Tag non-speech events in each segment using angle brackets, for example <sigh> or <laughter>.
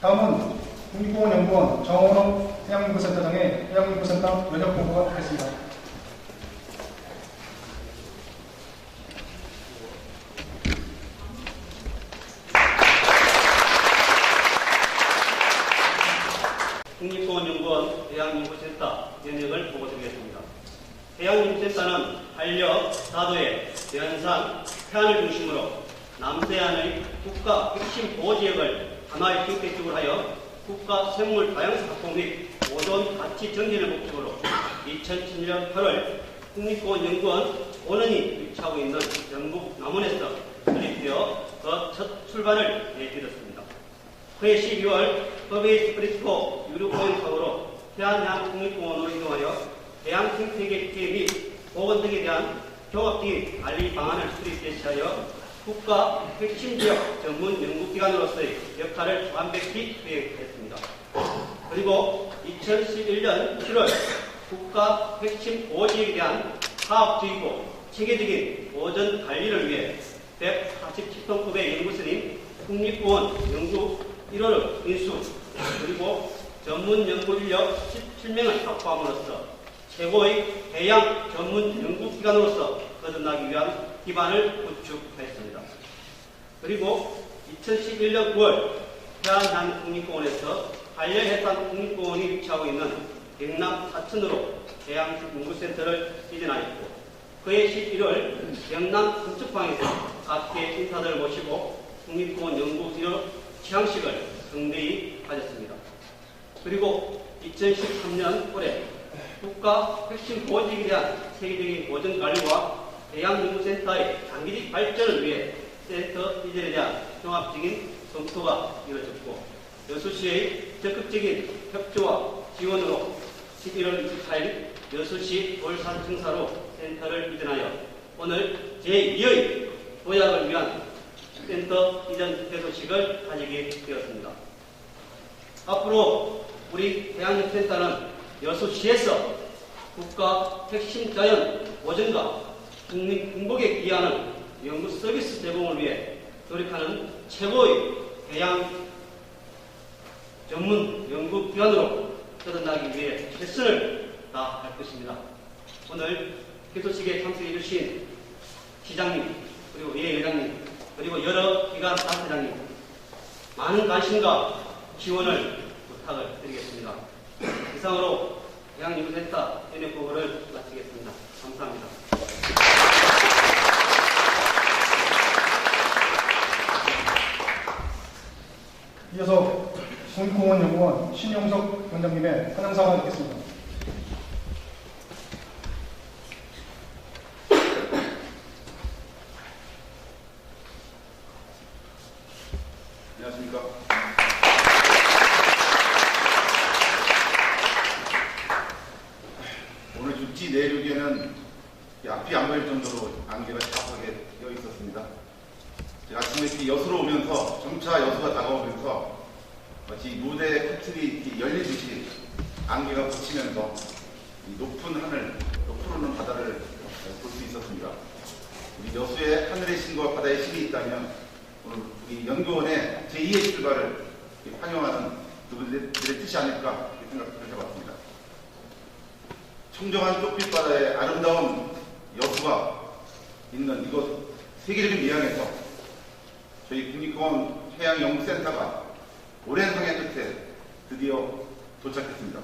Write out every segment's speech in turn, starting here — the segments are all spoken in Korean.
다음은 국립공원 연구원 정원호 해양연구센터 장의 해양연구센터 면역 보고가 하겠습니다. 국립공원 연구원 해양연구센터 연역을 보고드리겠습니다. 해양연구센터는 한력, 다도해, 연산, 해안을 중심으로 남서해안의 국가 핵심 보호지역을 하나의 생태축을 하여 국가 생물 다양성 확보 및 보존 가치 정진을 목적으로 2007년 8월 국립공원연구원 본원이 위치하고 있는 영북 남원에서 설립되어 그 첫 출발을 내딛었습니다. 그해 12월 허베이 스프리트코 유류공원 사고로 해안해안 국립공원으로 이동하여 해양 생태계 및 보건 등에 대한 종합적인 관리 방안을 수립 제시하여 국가 핵심 지역 전문 연구기관으로서의 역할을 완벽히 수행했습니다. 그리고 2011년 7월 국가 핵심 보호지역에 대한 사업적이고 체계적인 보전 관리를 위해 147톤급의 연구선인 국립공원 연구 1호를 인수 그리고 전문 연구 인력 17명을 확보함으로써 최고의 해양 전문 연구기관으로서 거듭나기 위한 기반을 구축했습니다. 그리고 2011년 9월 해안한 국립공원에서 한려해산 국립공원이 위치하고 있는 경남 사천으로 해양연구센터를 이전하였고 그해 11월 경남 삼척방에서 각계 인사들을 모시고 국립공원 연구 1호 취향식을 성대히 가졌습니다. 그리고 2013년 올해 국가 핵심 보호지역에 대한 세계적인 보전 관리와 해양연구센터의 장기적 발전을 위해 센터 이전에 대한 종합적인 검토가 이루어졌고 여수시의 적극적인 협조와 지원으로 11월 28일 여수시 돌산 청사로 센터를 이전하여 오늘 제2의 도약을 위한 센터 이전 개소식을 가지게 되었습니다. 앞으로 우리 해양연센터는 여수시에서 국가 핵심 자연 보전과 국민 행복에 기하는 연구 서비스 제공을 위해 노력하는 최고의 해양 전문 연구기관으로 거듭나기 위해 최선을 다할 것입니다. 오늘 개소식에 참석해 주신 시장님, 그리고 예 회장님, 그리고 여러 기관 단체장님, 많은 관심과 지원을 부탁을 드리겠습니다. 이상으로 해양연구센터 연역보고를 마치겠습니다. 감사합니다. 이어서 국립공원 연구원 신용석 원장님의 환영사가 있겠습니다. 안녕하십니까. 오늘 육지 내륙에는 이 앞이 안 보일 정도로 안개가 자하게 끼어 있었습니다. 제가 아침에 이렇게 여수로 오면서 점차 여수가 다가오면서 마치 무대 커튼이 이렇게 열리듯이 안개가 붙이면서 이 높은 하늘, 높으로는 바다를 볼 수 있었습니다. 우리 여수의 하늘의 신과 바다의 신이 있다면 오늘 우리 연구원의 제2의 출발을 환영하는 그분들의 뜻이 아닐까 생각을 해봤습니다. 청정한 쪽빛바다의 아름다운 여수가 있는 이곳 세계적인 미양에서 저희 국립공원 해양연구센터가 오랜 항해 끝에 드디어 도착했습니다.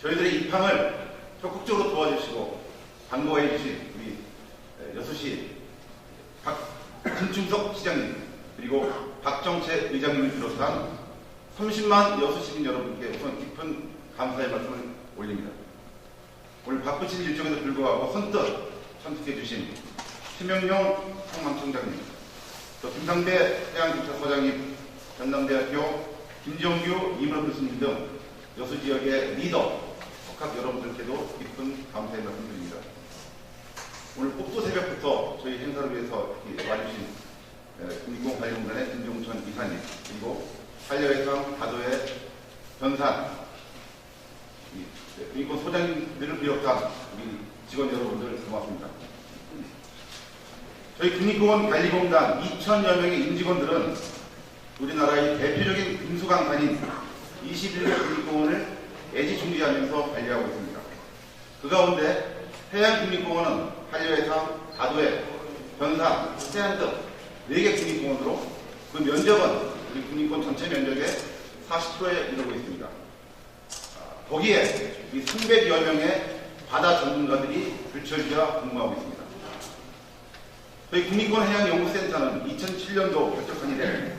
저희들의 입항을 적극적으로 도와주시고 반가워해 주신 우리 여수시 박 김충석 시장님 그리고 박정채 의장님을 비롯한 30만 여수 시민 여러분께 우선 깊은 감사의 말씀을 올립니다. 오늘 바쁘신 일정에도 불구하고 선뜻 참석해 주신 최명용 상망청장님, 또 김상배 해양경찰서장님, 전남대학교 김정규 이문호 교수님 등 여수 지역의 리더, 석학 여러분들께도 깊은 감사의 말씀드립니다. 오늘 꼭두 새벽부터 저희 행사를 위해서 이렇게 와주신 국립공원관리공단의 김종천 이사님 그리고 한려해상 다도의 변산 이 국립공원 소장님들을 비롯한 우리 직원 여러분들 고맙습니다. 저희 국립공원 관리공단 2천여 명의 임직원들은 우리나라의 대표적인 금수강산인 21개 국립공원을 애지중지하면서 관리하고 있습니다. 그 가운데 해양국립공원은 한려해상, 가도해, 변산, 해안 등 4개 국립공원으로 그 면적은 우리 국립공원 전체 면적의 40%에 이르고 있습니다. 아, 거기에 이 300여 명의 바다 전문가들이 불철주야 근무하고 있습니다. 저희 국립공원 해양연구센터는 2007년도 결정한 이래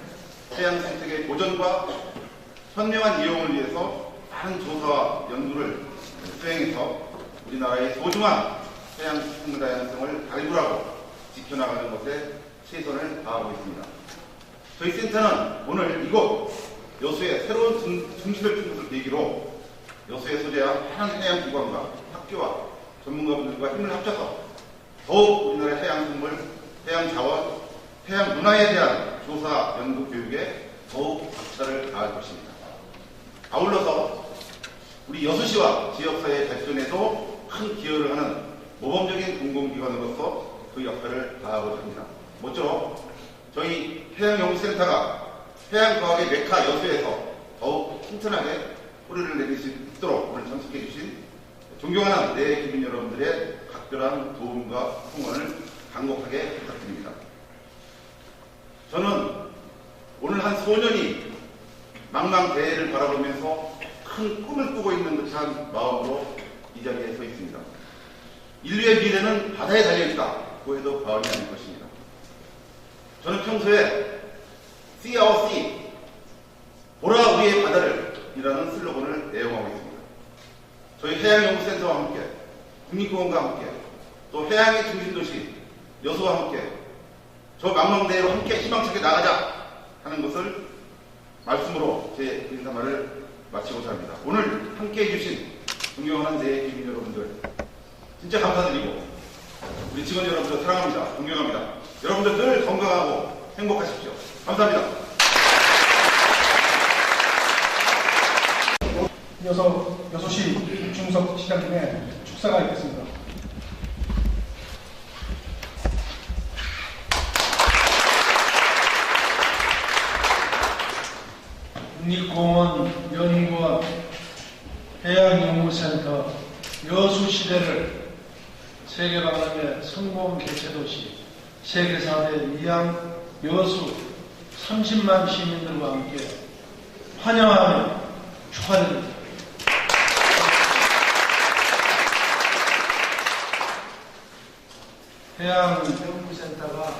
해양 생태계 보존과 현명한 이용을 위해서 많은 조사와 연구를 수행해서 우리나라의 소중한 해양 생물 다양성을 발굴하고 지켜나가는 것에 최선을 다하고 있습니다. 저희 센터는 오늘 이곳 여수의 새로운 중- 중심을 푼 것을 계기로 여수에 소재한 많은 해양 기관과 학교와 전문가분들과 힘을 합쳐서 더욱 우리나라의 해양 생물, 해양 자원, 해양 문화에 대한 조사, 연구, 교육에 더욱 박차를 가할 것입니다. 아울러서 우리 여수시와 지역사회 발전에도 큰 기여를 하는 모범적인 공공기관으로서 그 역할을 다하고자 합니다. 모쪼록 저희 해양연구센터가 해양과학의 메카 여수에서 더욱 튼튼하게 뿌리를 내릴 수 있도록 오늘 참석해 주신 존경하는 내 국민 여러분들의 각별한 도움과 응원을 간곡하게 부탁드립니다. 저는 오늘 한 소년이 망망대해를 바라보면서 큰 꿈을 꾸고 있는 듯한 마음으로 이 자리에 서 있습니다. 인류의 미래는 바다에 달려있다 고 해도 과언이 아닐 것입니다. 저는 평소에 See our sea, 보라 우리의 바다를 이라는 슬로건을 애용하고 있습니다. 저희 해양연구센터와 함께, 국립공원과 함께, 또 해양의 중심도시 여수와 함께, 저 망망대해로 함께 희망차게 나가자 하는 것을 말씀으로 제 인사말을 마치고자 합니다. 오늘 함께 해주신 존경하는 내 기민 여러분들 진짜 감사드리고 우리 직원 여러분들 사랑합니다. 존경합니다. 여러분들 늘 건강하고 행복하십시오. 감사합니다. 이어서 여수시 김충석 시장님의 축사가 있겠습니다. 국립공원 연구원 해양연구센터 여수시대를 세계박람회 성공 개최도시 세계 4대 위양 여수 30만 시민들과 함께 환영하며 축하드립니다. 해양연구센터가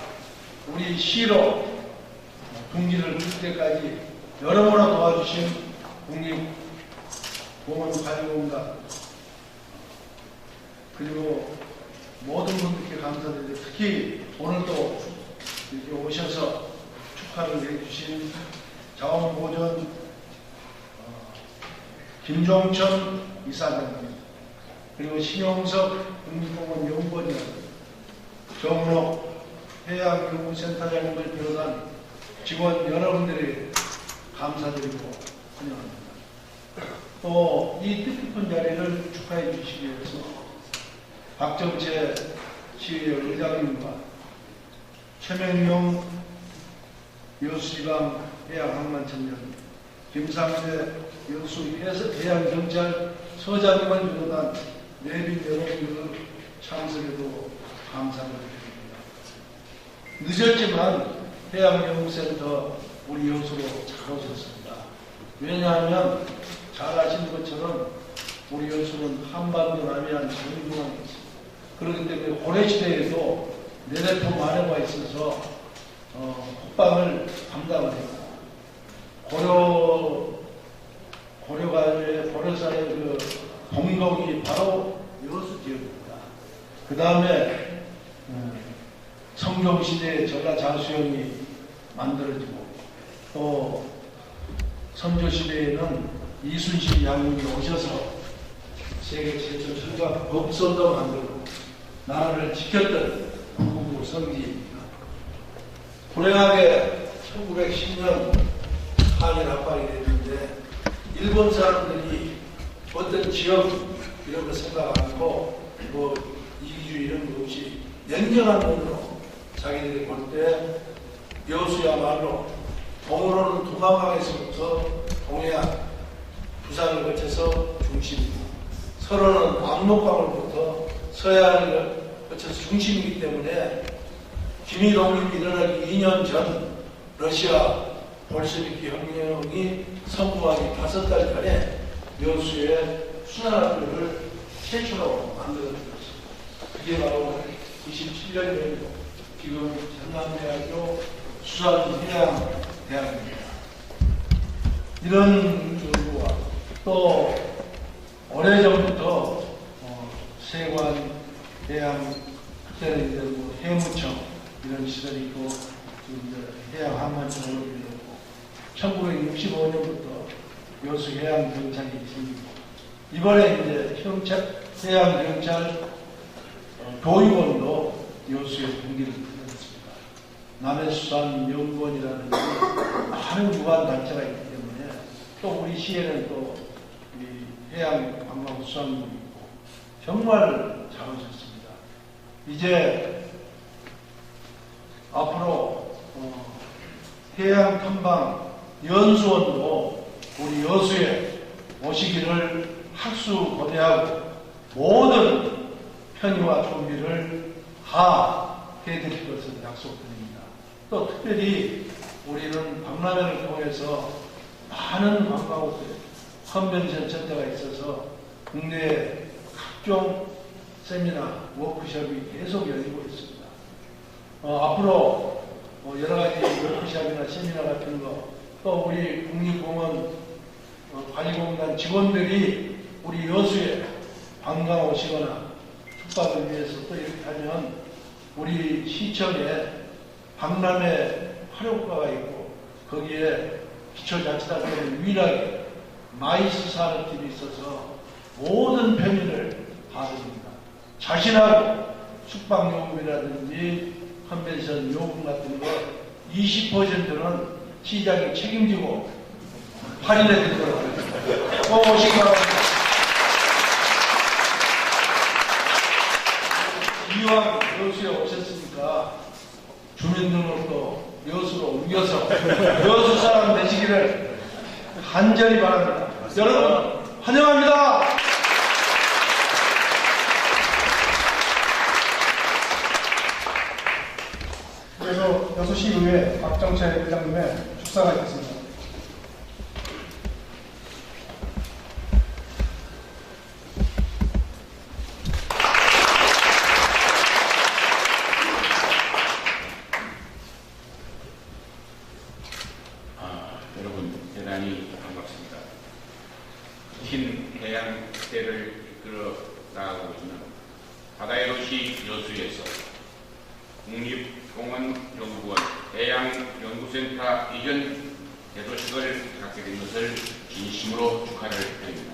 우리 시로 동기를 풀 때까지 여러모로 도와주신 국립 공원관리공단 그리고 모든 분들께 감사드리고 특히 오늘도 이렇게 오셔서 축하를 해주신 자원보전 어, 김종천 이사장님 그리고 신용석 국립공원 연구원장 정록 해양연구센터장님을 비롯한 직원 여러분들이 감사드리고 환영합니다. 또 이 뜻깊은 자리를 축하해 주시기 위해서 박정채 시의 의장님과 최명용 여수지방 해양항만청장 김상재 여수 해양경찰 서장님을 비롯한 내빈 여러분들 참석에도 감사를 드립니다. 늦었지만 해양연구센터 우리 여수로 잘 오셨습니다. 왜냐하면 잘 아시는 것처럼 우리 여수는 한반도 남해안 있습니다. 그렇기 때문에 고려시대에도 내대포 마녀가 있어서 어, 국방을 담당을 했고 고려 고려가의 고려사의 그 동독이 바로 여수 지역입니다. 그 다음에 성경시대에 전라자수영이 만들어지고 또 선조시대에는 이순신 양군이 오셔서 세계 최초 철가 법선도 만들고 나라를 지켰던 국부 성지입니다. 불행하게 1910년 한일 합방이 됐는데 일본 사람들이 어떤 지역 이런 거 생각 않고 뭐 이기주의 이런 거 없이 냉정한 눈으로 자기들이 볼 때 여수야말로 동으로는 두만강에서부터 동해안, 부산을 거쳐서 중심이고 서로는 압록강으로부터 서해안을 거쳐서 중심이기 때문에 김일 독립이 일어나기 2년 전 러시아 볼셰비키 혁명이 선포하기 다섯 달 전에 여수에 수산학교를 최초로 만들어진 것입니다. 그게 바로 97년이고 지금 전남대학교 수산해양대학입니다. 이런 정부와 또 오래전부터 어, 세관 해양 그때는 이제 뭐 해무청 이런 시설이 있고 이제 해양 한만청으로 빌렸고 1965년부터 여수 해양 경찰이 생기고 이번에 이제 경찰 해양 경찰 어, 도의원도 여수에 등기를 드렸습니다. 남해수산 연구원이라는 많은 유관 단체가 있기 때문에 또 우리 시에는 또이 해양 관광 수산국이 있고 정말 잘하셨습니다. 이제 앞으로 어, 해양 탐방 연수원도 우리 여수에 오시기를 학수 고대하고 모든 편의와 준비를 다 해드릴 것을 약속드립니다. 또 특별히 우리는 박람회를 통해서 많은 관광업들, 컨벤션 센터가 있어서 국내 각종 세미나, 워크숍이 계속 열리고 있습니다. 어, 앞으로 어, 여러 가지 워크숍이나 세미나 같은 거, 또 우리 국립공원 어, 관리공단 직원들이 우리 여수에 관광 오시거나 숙박을 위해서 또 이렇게 하면 우리 시청에 박람회 활용가가 있고 거기에 기초자치단체는 유일하게 마이스 산업팀이 있어서 모든 편의를 다 드립니다. 자신하고 숙박요금이라든지 컨벤션 요금 같은 거 20%는 시장이 책임지고 할인해 드리도록 하겠습니다. 꼭 오시기 바랍니다. 이왕 여수에 오셨으니까 주민등록도 여수로 옮겨서 여수 사람 되시기를 간절히 바랍니다. 여러분 환영합니다. 그래서 여수시의회 박정채 회장님의 축사가 있겠습니다. 아, 여러분 대단히 반갑습니다. 흰 해양 시대를 이끌어 나가고 있는 바다의 도시 여수에서 국립공원연구원 해양연구센터 이전 대도식을 갖게 된 것을 진심으로 축하를 드립니다.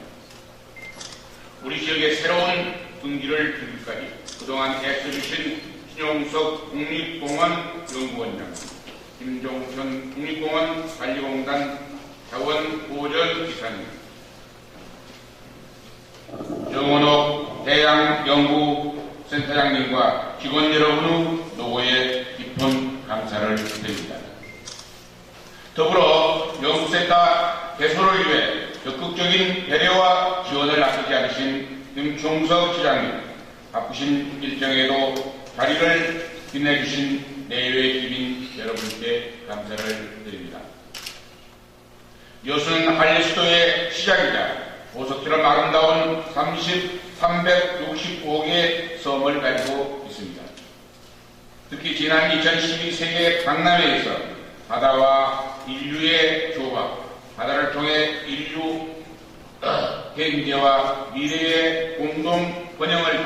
우리 지역의 새로운 분기를 그동안 애써주신 신용석 국립공원 연구원장, 김종천 국립공원 관리공단 자원 보전 이사님, 정원옥 해양연구센터장님과 직원 여러분 노고에 깊은 감사를 드립니다. 더불어 연구센터 개소를 위해 적극적인 배려와 지원을 아끼지 않으신 김총석 시장님, 바쁘신 일정에도 자리를 빛내주신 내외 기빈 여러분께 감사를 드립니다. 여수는 한리수도의 시작이자 보석처럼 아름다운 30, 365개의 섬을 가지고 있습니다. 특히 지난 2012 세계 박람회에서 바다와 인류의 조화, 바다를 통해 인류 <clears throat> 어, 현재와 미래의 공동 번영을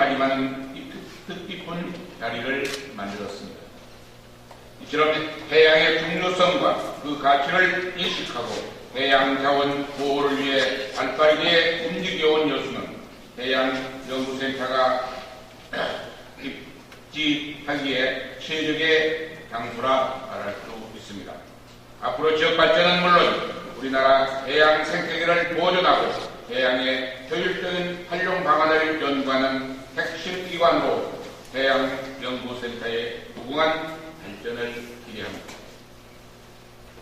뜻- 뜻깊은 자리를 만들었습니다. 이처럼 해양의 중요성과 그 가치를 인식하고 해양 자원 보호를 위해 발빠르게 움직여온 여수는 해양 연구센터가 <clears throat> 입지하기에 최적의 장소라 말할 수 있습니다. 앞으로 지역 발전은 물론 우리나라 해양 생태계를 보존하고 해양의 효율적인 활용 방안을 연구하는 핵심 기관 기관으로 해양연구센터의 무궁한 발전을 기대합니다.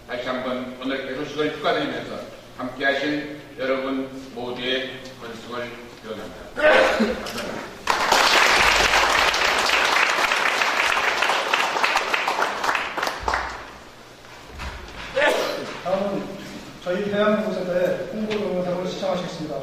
다시 한번 오늘 개소식을 축하드리면서 함께하신 여러분 모두의 건승을 기원합니다. 감사합니다. 다음은 저희 해양연구센터의 홍보 동영상을 시청하시겠습니다.